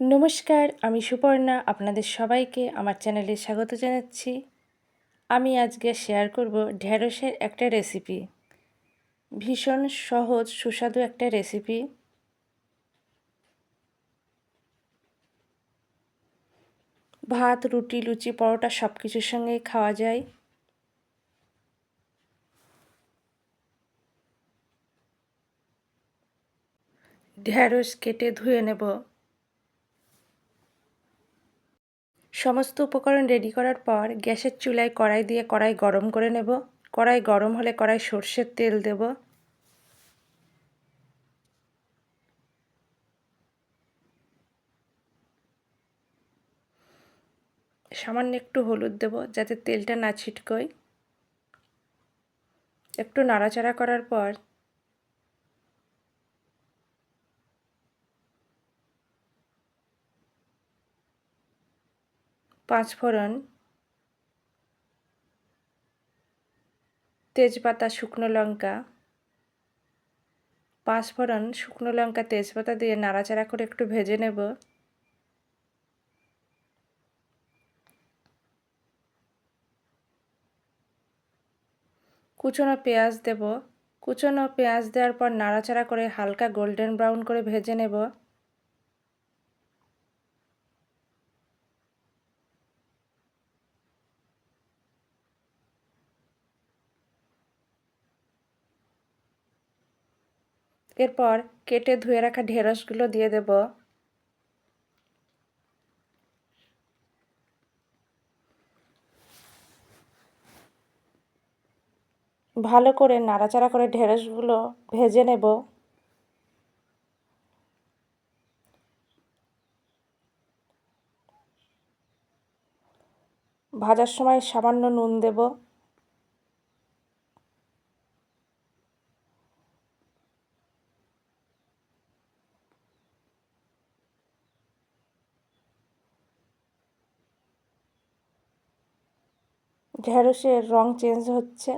নমস্কার, আমি সুপর্ণা, আপনাদের সবাইকে আমার চ্যানেলে স্বাগত জানাচ্ছি। আমি আজকে শেয়ার করব ঢ্যাঁড়সের একটা রেসিপি ভীষণ সহজ, সুস্বাদু একটা রেসিপি ভাত, রুটি, লুচি, পরোটা সব কিছুর সঙ্গেই খাওয়া যায়। ঢ্যাঁড়স কেটে ধুয়ে নেব। সমস্ত উপকরণ রেডি করার পর গ্যাসের চুলায় কড়াই দিয়ে কড়াই গরম করে নেব। কড়াই গরম হলে কড়াই সর্ষের তেল দেব। সামান্য একটু হলুদ দেব যাতে তেলটা না ছিটকোয়। একটু নাড়াচাড়া করার পর পাঁচফোড়ন তেজপাতা, শুকনো লঙ্কা পাঁচফোড়ন শুকনো লঙ্কা, তেজপাতা দিয়ে নাড়াচাড়া করে একটু ভেজে নেব। কুচনো পেঁয়াজ দেব। কুচনো পেঁয়াজ দেওয়ার পর নাড়াচাড়া করে হালকা গোল্ডেন ব্রাউন করে ভেজে নেব। এরপর কেটে ধুয়ে রাখা ঢেঁড়সগুলো দিয়ে দেব। ভালো করে নাড়াচাড়া করে ঢেঁড়সগুলো ভেজে নেব। ভাজার সময় সামান্য নুন দেব। ঢেঁড়সের রং চেঞ্জ হচ্ছে।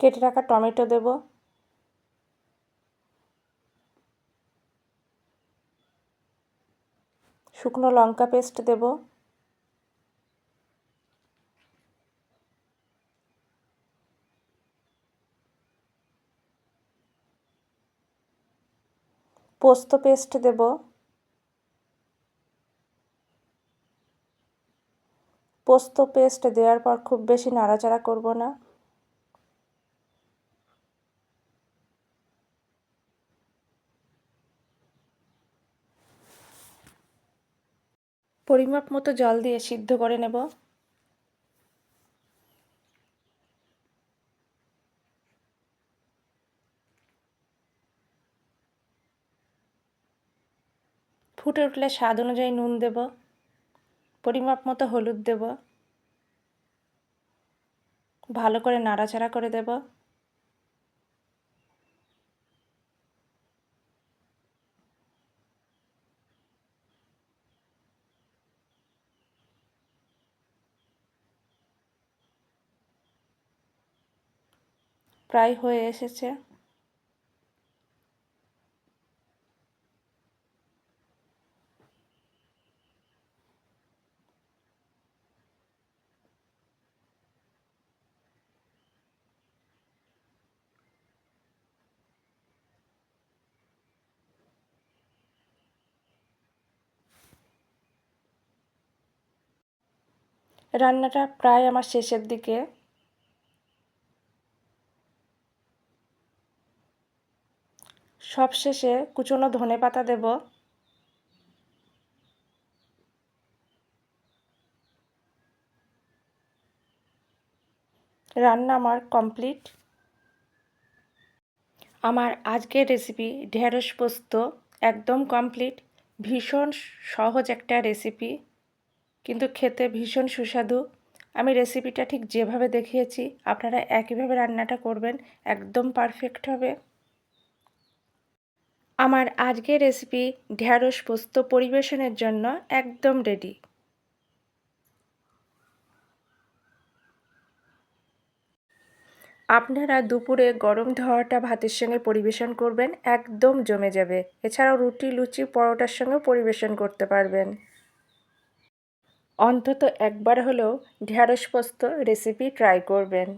কেটে রাখা টমেটো দেব। শুকনো লঙ্কা পেস্ট দেব। পোস্ত পেস্ট দেব। পোস্ত পেস্ট দেওয়ার পর খুব বেশি নাড়াচাড়া করব না। পরিমাপ মতো জল দিয়ে সিদ্ধ করে নেব। ফুটে উঠলে স্বাদ অনুযায়ী নুন দেব, পরিমাপ মতো হলুদ দেব, ভালো করে নাড়াচাড়া করে দেব। প্রায় হয়ে এসেছে। রান্নাটা প্রায় আমার শেষের দিকে। সবশেষে কুচনো ধনে পাতা দেব। রান্না আমার কমপ্লিট। আমার আজকের রেসিপি ঢেঁড়স পোস্ত, একদম কমপ্লিট। ভীষণ সহজ একটা রেসিপি। কিন্তু খেতে ভীষণ সুস্বাদু। আমি রেসিপিটা ঠিক যেভাবে দেখিয়েছি, আপনারা একইভাবে রান্নাটা করবেন, একদম পারফেক্ট হবে। আমার আজকের রেসিপি ঢ্যাঁড়স পোস্ত পরিবেশনের জন্য একদম রেডি আপনারা দুপুরে গরম ধোয়াটা ভাতের সঙ্গে পরিবেশন করবেন, একদম জমে যাবে। এছাড়াও রুটি, লুচি, পরোটার সঙ্গেও পরিবেশন করতে পারবেন। অন্তত একবার হলেও ঢ্যাঁড়স পোস্ত রেসিপি ট্রাই করবেন।